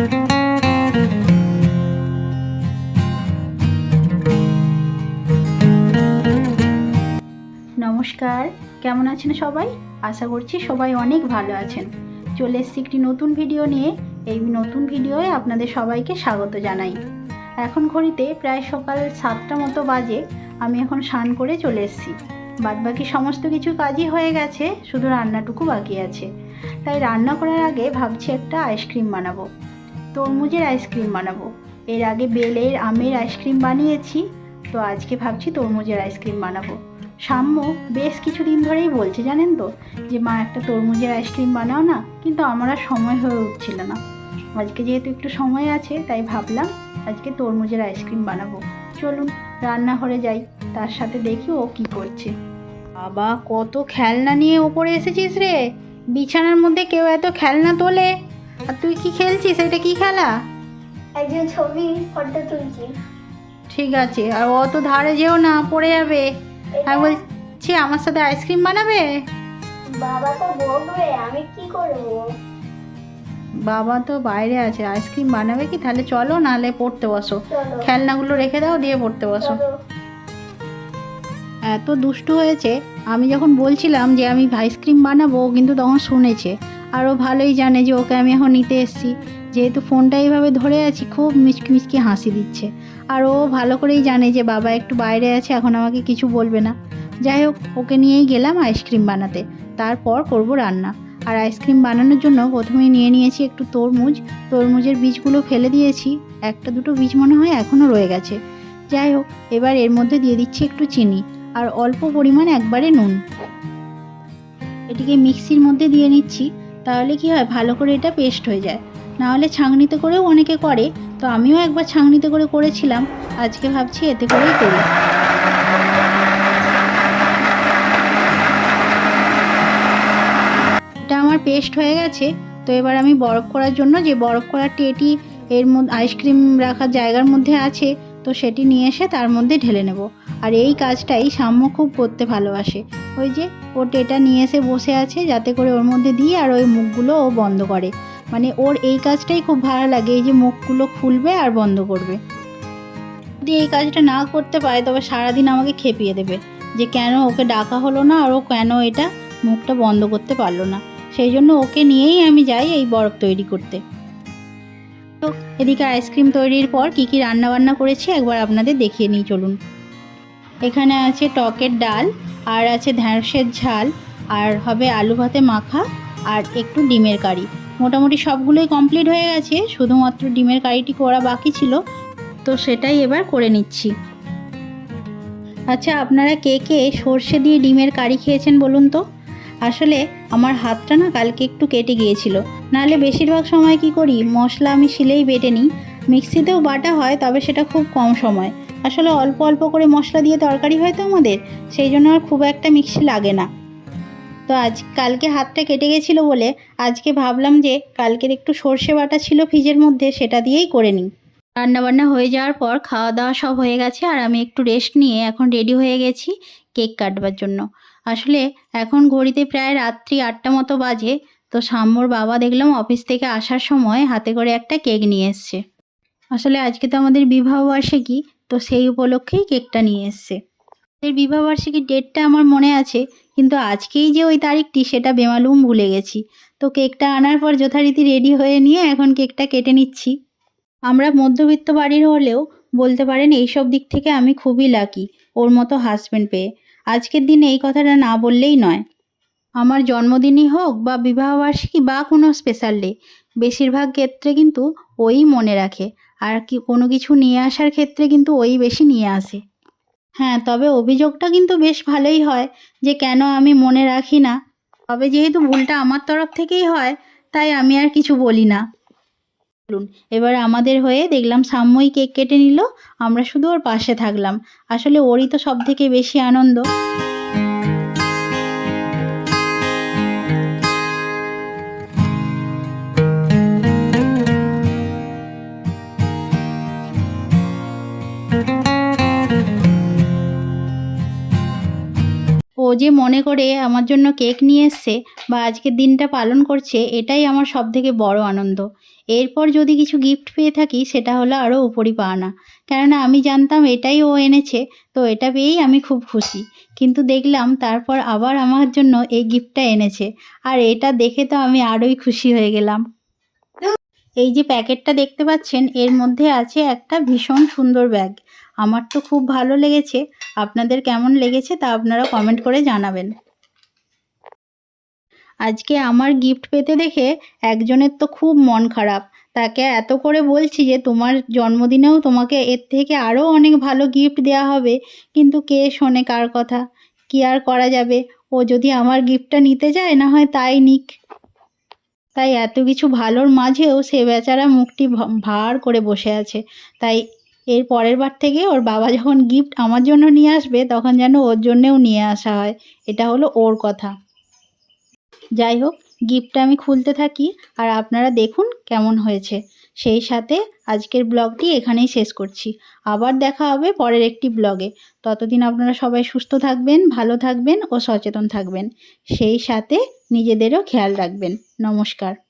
নমস্কার, কেমন আছেন সবাই? আশা করছি সবাই অনেক ভালো আছেন। চলে এসছি একটি নতুন ভিডিও নিয়ে। এই নতুন ভিডিওয়ে আপনাদের সবাইকে স্বাগত জানাই। এখন ঘড়িতে প্রায় সকাল সাতটা মতো বাজে। আমি এখন স্নান করে চলে এসছি। বাদবাকি সমস্ত কিছু কাজই হয়ে গেছে, শুধু রান্নাটুকু বাকি আছে। তাই রান্না করার আগে ভাবছি একটা আইসক্রিম বানাবো। তরমুজের আইসক্রিম বানাবো। এর আগে বেলের আমের আইসক্রিম বানিয়েছি, তো আজকে ভাবছি তরমুজের আইসক্রিম বানাবো। সাম্য বেশ কিছুদিন ধরেই বলছে, জানেন তো, যে, মা, একটা তরমুজের আইসক্রিম বানাও না। কিন্তু আমার আর সময় হয়ে উঠছিল না। আজকে যেহেতু একটু সময় আছে, তাই ভাবলাম আজকে তরমুজের আইসক্রিম বানাবো। চলুন, রান্নাঘরে যাই, তার সাথে দেখি ও কি করছে। বাবা, কত খেলনা নিয়ে ওপরে এসেছিস রে! বিছানার মধ্যে কেউ এত খেলনা তোলে? আর তুই কি খেলছিস? এটা কি খেলা? একজন ছবি ফটো তুলছি। ঠিক আছে আর অত ধারে যেও না পড়ে যাবে। আমি বলছি আমার সাথে আইসক্রিম বানাবে? বাবা তো বকবে আমি কি করব? বাবা তো বাইরে আছে আইসক্রিম বানাবে কি? তাহলে চলো নাহলে পড়তে বসো। খেলনাগুলো রেখে দাও দিয়ে পড়তে বসো। এত দুষ্টু হয়েছে আমি যখন বলছিলাম যে আমি আইসক্রিম বানাবো কিন্তু তখন শুনেছে। আর ও ভালোই জানে যে ওকে আমি এখন নিতে এসেছি। যেহেতু ফোনটা এইভাবে ধরে আছি, খুব মিচকি মিচকি হাসি দিচ্ছে। আর ও ভালো করেই জানে যে বাবা একটু বাইরে আছে, এখন আমাকে কিছু বলবে না। যাই হোক, ওকে নিয়েই গেলাম আইসক্রিম বানাতে। তারপর করব রান্না। আর আইসক্রিম বানানোর জন্য প্রথমেই নিয়ে নিয়েছি একটু তরমুজ। তরমুজের বীজগুলো ফেলে দিয়েছি। একটা দুটো বীজ মনে হয় এখনও রয়ে গেছে। যাই হোক, এবার এর মধ্যে দিয়ে দিচ্ছি একটু চিনি। আর অল্প পরিমাণ একবারে নুন। এটিকে মিক্সির মধ্যে দিয়ে নিচ্ছি। তাহলে কি হয়? ভালো করে এটা পেস্ট হয়ে যায়। নাহলে ছাঁকনিতে করেও অনেকে করে, তো আমিও একবার ছাঁকনিতে করে করেছিলাম। আজকে ভাবছি এতে করেই করি। এটা আমার পেস্ট হয়ে গেছে, তো এবার আমি বরফ করার জন্য যে বরফ করার টেটি, এর মধ্যে আইসক্রিম রাখার জায়গার মধ্যে আছে, তো সেটি নিয়ে এসে তার মধ্যে ঢেলে নেব। আর এই কাজটাই সাম্য খুব করতে ভালোবাসে। ওই যে ও টেটা নিয়ে এসে বসে আছে, যাতে করে ওর মধ্যে দিয়ে আর ওই মুখগুলো ও বন্ধ করে। মানে ওর এই কাজটাই খুব ভালো লাগে, এই যে মুখগুলো খুলবে আর বন্ধ করবে। যদি এই কাজটা না করতে পারে, তবে সারাদিন আমাকে খেপিয়ে দেবে যে কেন ওকে ডাকা হলো না আর ও কেন এটা মুখটা বন্ধ করতে পারল না। সেই জন্য ওকে নিয়েই আমি যাই এই বরফ তৈরি করতে। তো এদিকে আইসক্রিম তৈরির পর কী কী রান্নাবান্না করেছি একবার আপনাদের দেখিয়ে নিই, চলুন। এখানে আছে টকের ডাল আর আছে ঢ্যাঁড়সের ঝাল, আর হবে আলু ভাতে মাখা, আর একটু ডিমের কারি। মোটামুটি সবগুলোই কমপ্লিট হয়ে গেছে, শুধুমাত্র ডিমের কারিটি করা বাকি ছিল। তো সেটাই এবার করে নিচ্ছি। আচ্ছা আপনারা কে কে সর্ষে দিয়ে ডিমের কারি খেয়েছেন বলুন তো? আসলে আমার হাতটা না কালকে একটু কেটে গিয়েছিল। নাহলে বেশিরভাগ সময় কি করি? মশলা আমি শিলেই বেটে নিই। মিক্সিতেও বাটা হয়, তবে সেটা খুব কম সময়। আসলে অল্প অল্প করে মশলা দিয়ে তরকারি হয় তো আমাদের, সেই জন্য আর খুব একটা মিক্সি লাগে না। তো আজ কালকে হাতটা কেটে গেছিল বলে আজকে ভাবলাম যে কালকের একটু সর্ষে বাটা ছিল ফ্রিজের মধ্যে সেটা দিয়েই করে নিই। রান্নাবান্না হয়ে যাওয়ার পর খাওয়া দাওয়া সব হয়ে গেছে আর আমি একটু রেস্ট নিয়ে এখন রেডি হয়ে গেছি কেক কাটবার জন্য। আসলে এখন ঘড়িতে প্রায় রাত্রি আটটা মতো বাজে, তো সাম্যর বাবা দেখলাম অফিস থেকে আসার সময় হাতে করে একটা কেক নিয়ে এসছে। আসলে আজকে তো আমাদের বিবাহবার্ষিকী তো সেই উপলক্ষেই কেকটা নিয়ে এসছে। আমাদের বিবাহবার্ষিকীর ডেটটা আমার মনে আছে, কিন্তু আজকেই যে ওই তারিখটি সেটা বেমালুম ভুলে গেছি। তো কেকটা আনার পর যথারীতি রেডি হয়ে নিয়ে এখন কেকটা কেটে নিচ্ছি। আমরা মধ্যবিত্ত বাড়ির হলেও বলতে পারেন এইসব দিক থেকে আমি খুবই লাকি ওর মতো হাজব্যান্ড পেয়ে। আজকের দিনে এই কথাটা না বললেই নয়। আমার জন্মদিনই হোক বা বিবাহবার্ষিকী বা কোনো স্পেশাল ডে বেশিরভাগ ক্ষেত্রে কিন্তু ওই মনে রাখে। আর কি কোনো কিছু নিয়ে আসার ক্ষেত্রে কিন্তু ওই বেশি নিয়ে আসে। হ্যাঁ তবে অভিযোগটা কিন্তু বেশ ভালোই হয় যে কেন আমি মনে রাখি না। তবে যেহেতু ভুলটা আমার তরফ থেকেই হয়, তাই আমি আর কিছু বলি না। বলুন, এবার আমাদের হয়ে দেখলাম সাম্যই কেক কেটে নিল, আমরা শুধু ওর পাশে থাকলাম। আসলে ওরই তো সব থেকে বেশি আনন্দ। যে মনে করে আমার জন্য কেক নিয়ে এসছে বা আজকের দিনটা পালন করছে, এটাই আমার সব থেকে বড় আনন্দ। এরপর যদি কিছু গিফট পেয়ে থাকি, সেটা হলো আরও উপরি পাওনা। কেননা আমি জানতাম এটাই ও এনেছে, তো এটা পেয়েই আমি খুব খুশি। কিন্তু দেখলাম তারপর আবার আমার জন্য এই গিফটটা এনেছে। আর এটা দেখে তো আমি আরোই খুশি হয়ে গেলাম। এই যে প্যাকেটটা দেখতে পাচ্ছেন, এর মধ্যে আছে একটা ভীষণ সুন্দর ব্যাগ। আমার তো খুব ভালো লেগেছে। আপনাদের কেমন লেগেছে তা আপনারা কমেন্ট করে জানাবেন। আজকে আমার গিফট পেতে দেখে একজনের তো খুব মন খারাপ। তাকে এত করে বলছি যে, তোমার জন্মদিনেও তোমাকে এর থেকে আরও অনেক ভালো গিফট দেওয়া হবে। কিন্তু কে শোনে কার কথা? কি আর করা যাবে? ও যদি আমার গিফটটা নিতে চায়, না হয় তাই নিক। তাই এত কিছু ভালোর মাঝেও সে বেচারা মুখটি ভার করে বসে আছে। তাই এর পরের বার থেকে ওর বাবা যখন গিফট আমার জন্য নিয়ে আসবে, তখন যেন ওর জন্যেও নিয়ে আসা হয়। এটা হলো ওর কথা। যাই হোক গিফটটা আমি খুলতে থাকি, আর আপনারা দেখুন কেমন হয়েছে। সেই সাথে আজকের ব্লগটি এখানেই শেষ করছি। আবার দেখা হবে পরের একটি ব্লগে। ততদিন আপনারা সবাই সুস্থ থাকবেন, ভালো থাকবেন ও সচেতন থাকবেন। সেই সাথে নিজেদেরও খেয়াল রাখবেন। নমস্কার।